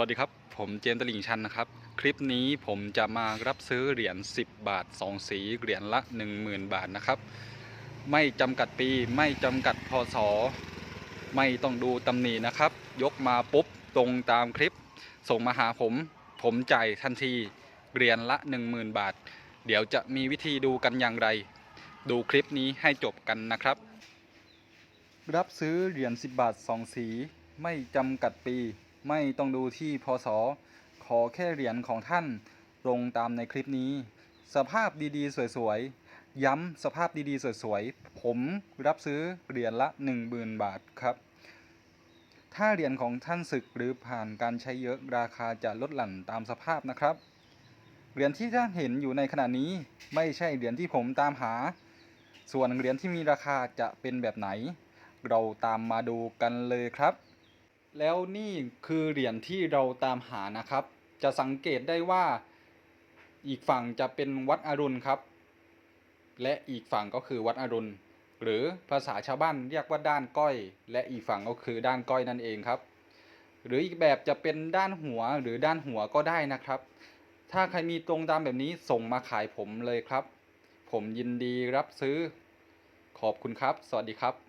วัสดีครับ ผมเจมส์ตลิงชันนะครับ คลิปนี้ผมจะมารับซื้อเหรียญ 10 บาท 2 สีเหรียญละ 10,000 บาทนะครับ ไม่จำกัดปีไม่จำกัดพศไม่ต้องดูตำหนินะครับ ยกมาปุ๊บตรงตามคลิป ส่งมาหาผม ผมจ่ายทันทีเหรียญละ 10,000 บาท เดี๋ยวจะมีวิธีดูกันอย่างไร ดูคลิปนี้ให้จบกันนะครับ รับซื้อเหรียญ 10 บาท 2 สี ไม่จำกัดปี ไม่ต้องดูที่พศขอแค่เหรียญของท่านตรงตามในคลิปนี้ สภาพดีๆ สวยๆ ย้ำสภาพดีๆ สวยๆ ผมรับซื้อเหรียญละ 10,000 บาทครับ ถ้าเหรียญของท่านสึกหรือผ่านการใช้เยอะราคาจะลดหลั่นตามสภาพนะครับ เหรียญที่ท่านเห็นอยู่ในขณะนี้ไม่ใช่เหรียญที่ผมตามหา ส่วนเหรียญที่มีราคาจะเป็นแบบไหน เราตามมาดูกันเลยครับ แล้วนี่คือเหรียญที่เราตามหานะครับ จะสังเกตได้ว่าอีกฝั่งจะเป็นวัดอรุณครับ และอีกฝั่งก็คือวัดอรุณ หรือภาษาชาวบ้านเรียกว่าด้านก้อย และอีกฝั่งก็คือด้านก้อยนั่นเองครับ หรืออีกแบบจะเป็นด้านหัวหรือด้านหัวก็ได้นะครับ ถ้าใครมีตรงตามแบบนี้ส่งมาขายผมเลยครับ ผมยินดีรับซื้อ ขอบคุณครับ สวัสดีครับ